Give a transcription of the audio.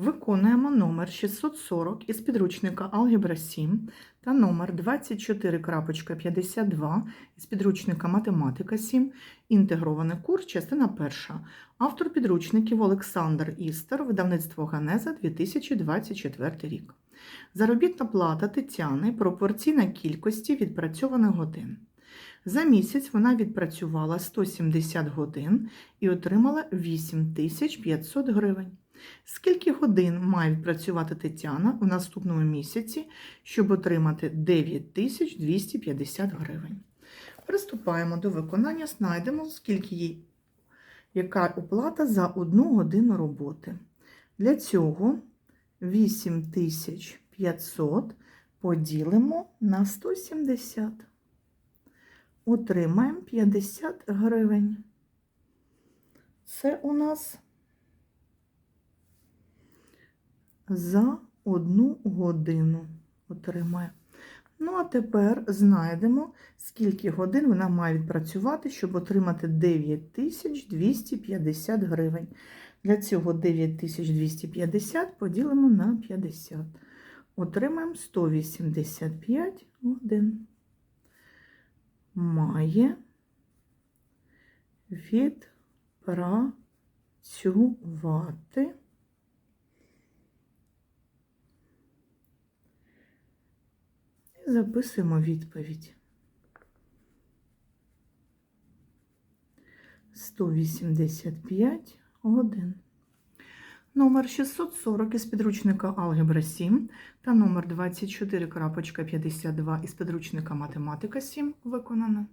Виконуємо номер 640 із підручника Алгебра 7 та номер 24.52 із підручника Математика 7, інтегрований курс, частина перша. Автор підручників Олександр Істер, видавництво Ганеза 2024 рік. Заробітна плата Тетяни пропорційна кількості відпрацьованих годин. За місяць вона відпрацювала 170 годин і отримала 8500 гривень. Скільки годин має відпрацювати Тетяна у наступному місяці, щоб отримати 9250 гривень? Приступаємо до виконання, знайдемо, скільки їй, яка оплата за одну годину роботи. Для цього 8500 поділимо на 170. Отримаємо 50 гривень. Це у нас за одну годину отримає. Ну, а тепер знайдемо, скільки годин вона має відпрацювати, щоб отримати 9250 гривень. Для цього 9250 поділимо на 50. Отримаємо 185 годин. Має відпрацювати. І записуємо відповідь. 185 годин. Номер 640 із підручника Алгебра 7 та номер 24.52 із підручника Математика 7 виконано.